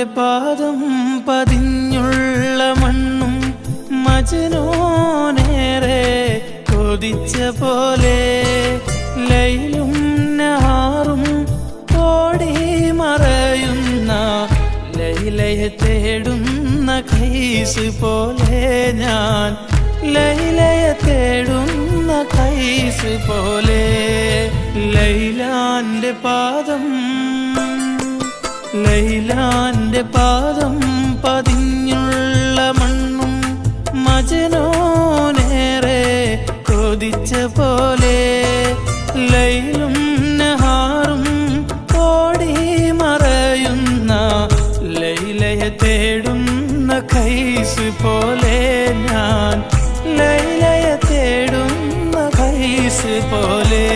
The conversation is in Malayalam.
ലൈലാന്റെ പാദം പതിഞ്ഞുള്ള മണ്ണും മജനോനേറെ കൊതിച്ച പോലെ ലൈലും നഹാറും ഓടി മറയുന്ന ലൈലയെ തേടുന്ന കൈസ് പോലെ ഞാൻ ലൈലയെ തേടുന്ന കൈസ് പോലെ ലൈലാന്റെ പാദം ലൈലാന്റെ പാദം പതിഞ്ഞുള്ള മണ്ണും മജനോനേറെ കൊതിച്ച പോലെ ലൈലും നഹാറും ഓടി മറയുന്ന ലൈലയെ തേടുന്ന കൈസ് പോലെ ഞാൻ ലൈലയെ തേടുന്ന കൈസ് പോലെ